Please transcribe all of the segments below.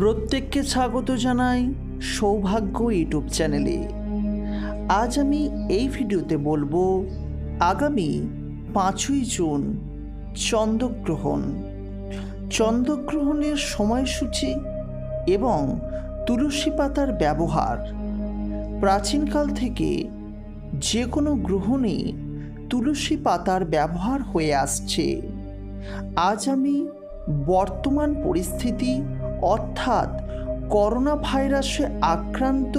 প্রত্যেককে স্বাগত জানাই সৌভাগ্য ইউটিউব চ্যানেলে। আজ আমি এই ভিডিওতে বলব, আগামী পাঁচই জুন চন্দ্রগ্রহণ। চন্দ্রগ্রহণের সময়সূচি এবং তুলসী পাতার ব্যবহার। প্রাচীনকাল থেকে যে কোনো গ্রহণে তুলসী পাতার ব্যবহার হয়ে আসছে। আজ আমি বর্তমান পরিস্থিতি অর্থাৎ করোনা ভাইরাসে আক্রান্ত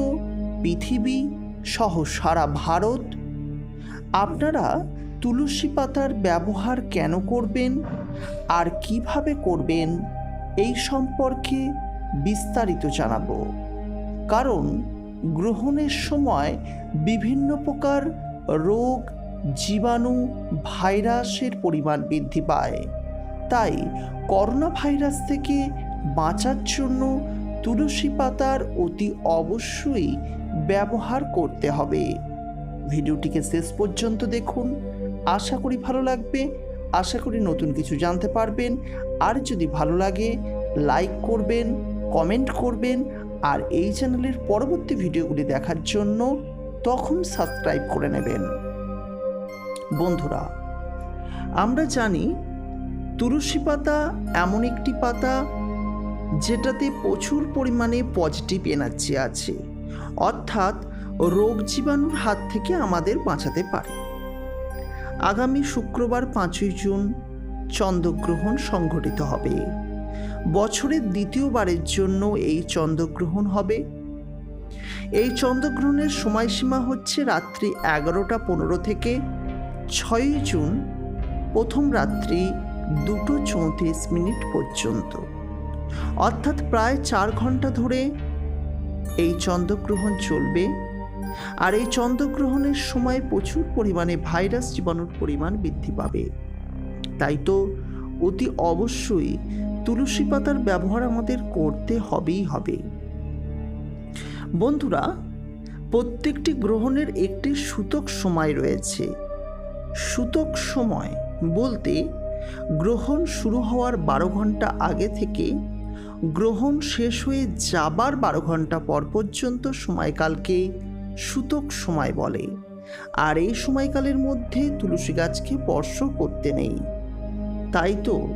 পৃথিবী সহ সারা ভারত, আপনারা তুলসী পাতার ব্যবহার কেন করবেন আর কীভাবে করবেন এই সম্পর্কে বিস্তারিত জানাব। কারণ গ্রহণের সময় বিভিন্ন প্রকার রোগ, জীবাণু, ভাইরাসের পরিমাণ বৃদ্ধি পায়। তাই করোনা ভাইরাস থেকে বাঁচার জন্য তুলসী পাতার অতি অবশ্যই ব্যবহার করতে হবে। ভিডিওটিকে শেষ পর্যন্ত দেখুন। আশা করি ভালো লাগবে। আশা করি নতুন কিছু জানতে পারবেন। আর যদি ভালো লাগে, লাইক করবেন, কমেন্ট করবেন। আর এই চ্যানেলের পরবর্তী ভিডিওগুলি দেখার জন্য তখন সাবস্ক্রাইব করে নেবেন। বন্ধুরা, আমরা জানি তুলসী পাতা এমন একটি পাতা যেটাতে প্রচুর পরিমাণে পজিটিভ এনার্জি আছে। অর্থাৎ রোগ জীবাণুর হাত থেকে আমাদের বাঁচাতে পারে। আগামী শুক্রবার পাঁচই জুন চন্দ্রগ্রহণ সংঘটিত হবে। বছরের দ্বিতীয়বারের জন্য এই চন্দ্রগ্রহণ হবে। এই চন্দ্রগ্রহণের সময়সীমা হচ্ছে রাত্রি এগারোটা পনেরো থেকে ছয়ই জুন প্রথম রাত্রি দুটো চৌত্রিশ মিনিট পর্যন্ত। অর্থাৎ প্রায় চার ঘণ্টা ধরে এই চন্দ্রগ্রহণ চলবে। আর এই চন্দ্রগ্রহণের সময় প্রচুর পরিমাণে ভাইরাস জীবাণুর পরিমাণ বৃদ্ধি পাবে। তাই তো অতি অবশ্যই তুলসী পাতার ব্যবহার আমাদের করতে হবেই হবে। বন্ধুরা, প্রত্যেকটি গ্রহণের একটি সূতক সময় রয়েছে। সূতক সময় বলতে গ্রহণ শুরু হওয়ার বারো ঘণ্টা আগে থেকে গ্রহণ শেষ হয়ে যাবার বারো ঘণ্টা পর পর্যন্ত সময়কালকে সূতক সময় বলে। আর এই সময়কালের মধ্যে তুলসী গাছকে স্পর্শ করতে নেই। তাই তো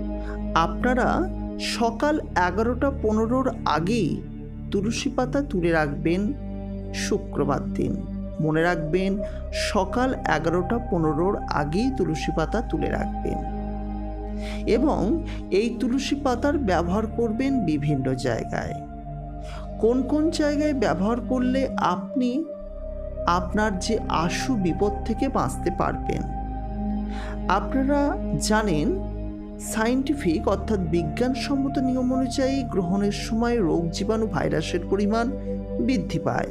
আপনারা সকাল এগারোটা পনেরোর আগেই তুলসী পাতা তুলে রাখবেন শুক্রবার দিন। মনে রাখবেন, সকাল এগারোটা পনেরোর আগেই তুলসী পাতা তুলে রাখবেন। এবং এই তুলসী পাতার ব্যবহার করবেন বিভিন্ন জায়গায়। কোন কোন জায়গায় ব্যবহার করলে আপনি আপনার যে আশু বিপদ থেকে বাঁচতে পারবেন? আপনারা জানেন, সাইন্টিফিক অর্থাৎ বিজ্ঞানসম্মত নিয়ম অনুযায়ী গ্রহণের সময় রোগ জীবাণু ভাইরাসের পরিমাণ বৃদ্ধি পায়।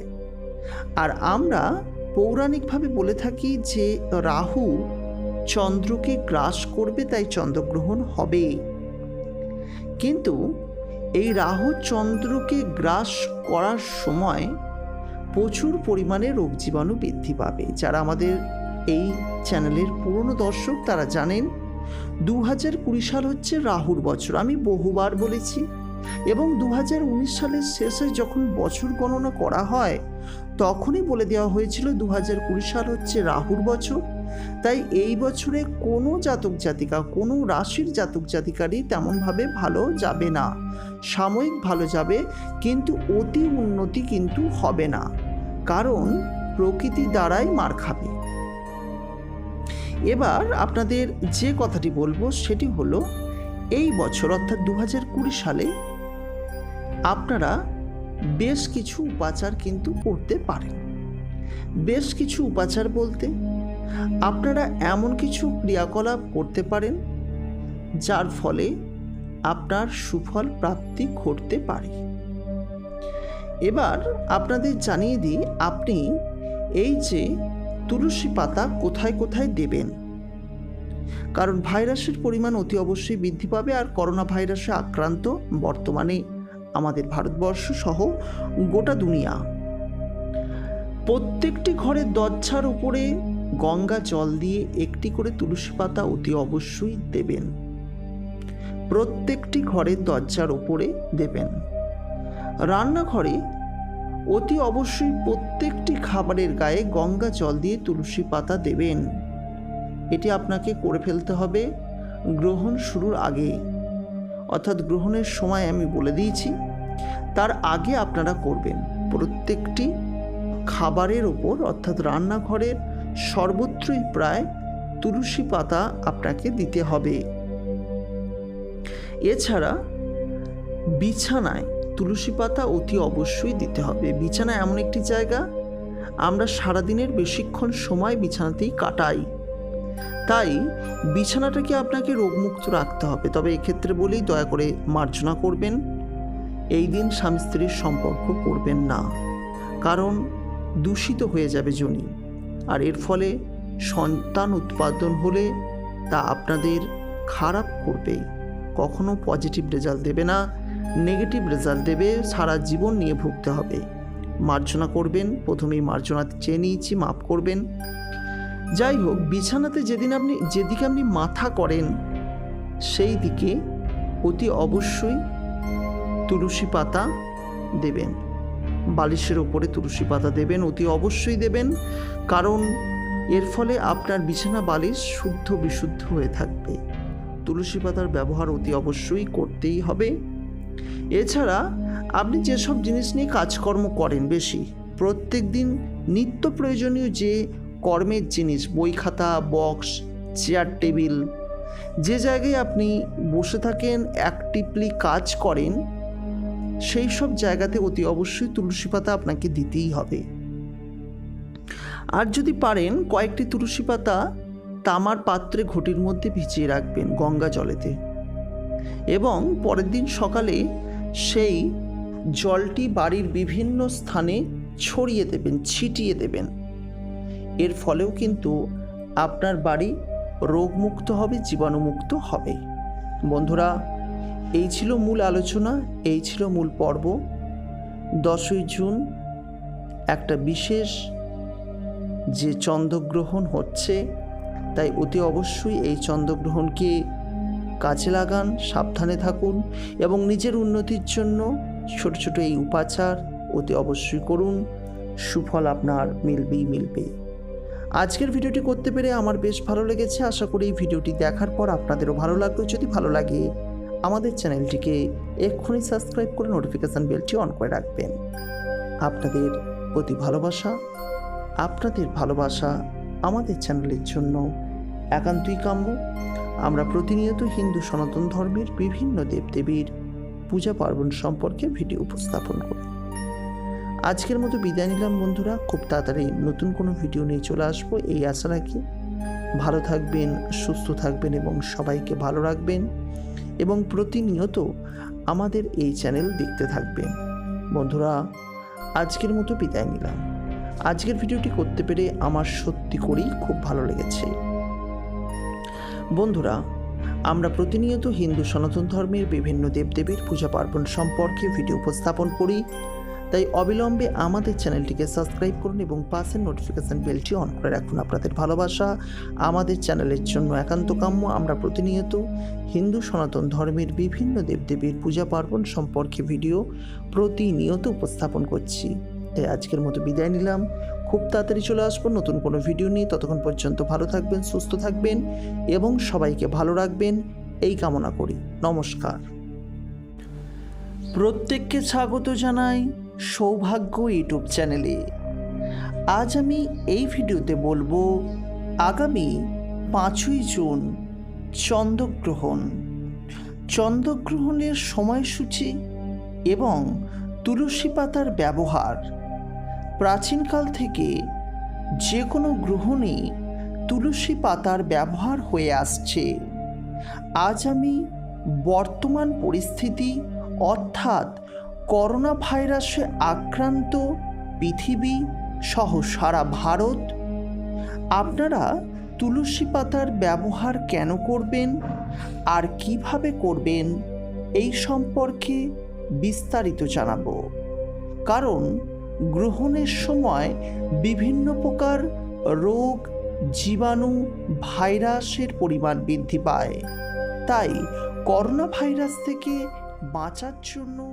আর আমরা পৌরাণিকভাবে বলে থাকি যে রাহু চন্দ্রকে গ্রাস করবে, তাই চন্দ্রগ্রহণ হবে। কিন্তু এই রাহু চন্দ্রকে গ্রাস করার সময় প্রচুর পরিমাণে রোগ জীবাণু বৃদ্ধি পাবে। যারা আমাদের এই চ্যানেলের পুরনো দর্শক, তারা জানেন দু হাজার কুড়ি সাল হচ্ছে রাহুর বছর। আমি বহুবার বলেছি, এবং দু হাজার উনিশ সালের শেষে যখন বছর গণনা করা হয়, তখনই বলে দেওয়া হয়েছিল দু হাজার কুড়ি সাল হচ্ছে রাহুর বছর। তাই এই বছরে কোনো জাতক জাতিকা, কোনো রাশির জাতক জাতিকারই তেমনভাবে ভালো যাবে না। সাময়িক ভালো যাবে, কিন্তু অতি উন্নতি কিন্তু হবে না। কারণ প্রকৃতি দ্বারাই মার খাবে। এবার আপনাদের যে কথাটি বলব সেটি হলো, এই বছর অর্থাৎ দু কুড়ি সালে আপনারা বেশ কিছু উপাচার কিন্তু করতে পারেন। বেশ কিছু উপাচার বলতে আপনারা এমন কিছু ক্রিয়াকলাপ করতে পারেন, যার ফলে আপনার সুফল প্রাপ্তি ঘটতে পারে। এবার আপনাদের জানিয়ে দিই, আপনি এই যে তুলসী পাতা কোথায় কোথায় দেবেন? কারণ ভাইরাসের পরিমাণ অতি অবশ্যই বৃদ্ধি পাবে আর করোনা ভাইরাসে আক্রান্ত বর্তমানে আমাদের ভারতবর্ষ সহ গোটা দুনিয়া। প্রত্যেকটি ঘরের দরজার উপরে গঙ্গা জল দিয়ে একটি করে তুলসী পাতা অতি অবশ্যই দেবেন। প্রত্যেকটি ঘরের দরজার ওপরে দেবেন। রান্নাঘরে অতি অবশ্যই প্রত্যেকটি খাবারের গায়ে গঙ্গা জল দিয়ে তুলসী পাতা দেবেন। এটি আপনাকে করে ফেলতে হবে গ্রহণ শুরুর আগে। অর্থাৎ গ্রহণের সময় আমি বলে দিয়েছি, তার আগে আপনারা করবেন। প্রত্যেকটি খাবারের ওপর, অর্থাৎ রান্নাঘরের সর্বত্রই প্রায় তুলসী পাতা আপনাকে দিতে হবে। এছাড়া বিছানায় তুলসী পাতা অতি অবশ্যই দিতে হবে। বিছানা এমন একটি জায়গা, আমরা সারাদিনের বেশিক্ষণ সময় বিছানাতেই কাটাই। তাই বিছানাটাকে আপনাকে রোগমুক্ত রাখতে হবে। তবে এক্ষেত্রে বলেই দয়া করে মার্জনা করবেন। এই দিন স্বামী স্ত্রীর সম্পর্ক করবেন না। কারণ দূষিত হয়ে যাবে জনি। আর এর ফলে সন্তান উৎপাদন হলে তা আপনাদের খারাপ করবে। কখনো পজিটিভ রেজাল্ট দেবে না নেগেটিভ রেজাল্ট দেবে, সারা জীবন নিয়ে ভুগতে হবে। মার্জনা করবেন, প্রথমেই মার্জনা চেয়ে নিয়েছি, মাফ করবেন। যাই হোক, বিছানাতে যেদিন আপনি, যেদিকে আপনি মাথা করেন, সেই দিকে অতি অবশ্যই তুলসী পাতা দেবেন। বালিশের ওপরে তুলসী পাতা দেবেন, অতি অবশ্যই দেবেন, কারণ এর ফলে আপনার বিছানা বালিশ শুদ্ধ বিশুদ্ধ হয়ে থাকবে। তুলসী পাতার ব্যবহার অতি অবশ্যই করতেই হবে। এছাড়া আপনি যেসব জিনিস নিয়ে কাজকর্ম করেন বেশি প্রত্যেক দিন নিত্য প্রয়োজনীয় যে কর্মের জিনিস, বই খাতা, বক্স, চেয়ার টেবিল, যে জায়গায় আপনি বসে থাকেন অ্যাক্টিভলি কাজ করেন সেই সব জায়গাতে অতি অবশ্যই তুলসী পাতা আপনাকে দিতেই হবে। আর যদি পারেন, কয়েকটি তুলসী পাতা তামার পাত্রে ঘটির মধ্যে ভিজিয়ে রাখবেন গঙ্গা জলেতে। এবং পরের দিন সকালে সেই জলটি বাড়ির বিভিন্ন স্থানে ছড়িয়ে দেবেন, ছিটিয়ে দেবেন। এর ফলেও কিন্তু আপনার বাড়ি রোগমুক্ত হবে, জীবাণুমুক্ত হবে। বন্ধুরা এই ছিল মূল আলোচনা, এই ছিল মূল পর্ব। দশই জুন, একটা বিশেষ যে চন্দ্রগ্রহণ হচ্ছে, তাই অতি অবশ্যই এই চন্দ্রগ্রহণকে কাজে লাগান, সাবধানে থাকুন এবং নিজের উন্নতির জন্য ছোট ছোট এই উপাচার অতি অবশ্যই করুন। সুফল আপনার মিলবেই মিলবে। আজকের ভিডিওটি করতে পেরে আমার বেশ ভালো লেগেছে। আশা করি এই ভিডিওটি দেখার পর আপনাদেরও ভালো লাগবে যদি ভালো লাগে আমাদের চ্যানেলটিকে এক্ষুনি সাবস্ক্রাইব করে নোটিফিকেশান বেলটি অন করে রাখবেন। আপনাদের প্রতি ভালোবাসা, আপনাদের ভালোবাসা আমাদের চ্যানেলের জন্য একান্তই কাম্য। আমরা প্রতিনিয়ত হিন্দু সনাতন ধর্মের বিভিন্ন দেবদেবীর পূজা পার্বণ সম্পর্কে ভিডিও উপস্থাপন করি। আজকের মতো বিদায় নিলাম বন্ধুরা। খুব তাড়াতাড়ি নতুন কোনো ভিডিও নিয়ে চলে আসব, এই আশা রাখি। ভালো থাকবেন, সুস্থ থাকবেন এবং সবাইকে ভালো রাখবেন। এবং প্রতিনিয়ত আমাদের এই চ্যানেল দেখতে থাকবে। বন্ধুরা, আজকের মতো বিদায় নিলাম। আজকের ভিডিওটি করতে পেরে আমার সত্যি করেই খুব ভালো লেগেছে। বন্ধুরা, আমরা প্রতিনিয়ত হিন্দু সনাতন ধর্মের বিভিন্ন দেবদেবীর পূজা পার্বণ সম্পর্কে ভিডিও উপস্থাপন করি। তাই অবিলম্বে আমাদের চ্যানেলটিকে সাবস্ক্রাইব করুন এবং পাশের নোটিফিকেশান বেলটি অন করে রাখুন আপনাদের ভালোবাসা। আমাদের চ্যানেলের জন্য একান্ত কাম্য, আমরা প্রতিনিয়ত হিন্দু, সনাতন ধর্মের বিভিন্ন দেবদেবীর পূজা পার্বণ সম্পর্কে ভিডিও প্রতিনিয়ত উপস্থাপন করছি। তাই আজকের মতো বিদায় নিলাম। খুব তাড়াতাড়ি চলে আসব নতুন কোনো ভিডিও নিয়ে। ততক্ষণ পর্যন্ত ভালো থাকবেন, সুস্থ থাকবেন এবং সবাইকে ভালো রাখবেন। এই কামনা করি। নমস্কার। প্রত্যেককে স্বাগত জানাই। সৌভাগ্য ইউটিউব চ্যানেলে। আজ আমি এই ভিডিওতে বলব, আগামী পাঁচই জুন চন্দ্রগ্রহণ। চন্দ্রগ্রহণের সময়সূচি এবং তুলসী পাতার ব্যবহার। প্রাচীনকাল থেকে যে কোনো গ্রহণে তুলসী পাতার ব্যবহার হয়ে আসছে। আজ আমি বর্তমান পরিস্থিতি অর্থাৎ করোনা ভাইরাসে আক্রান্ত পৃথিবী সহ সারা ভারত, আপনারা তুলসী পাতার ব্যবহার কেন করবেন? আর কীভাবে করবেন? এই সম্পর্কে বিস্তারিত জানাব। কারণ গ্রহণের সময় বিভিন্ন প্রকার রোগ, জীবাণু, ভাইরাসের পরিমাণ বৃদ্ধি পায়। তাই করোনা ভাইরাস থেকে বাঁচার জন্য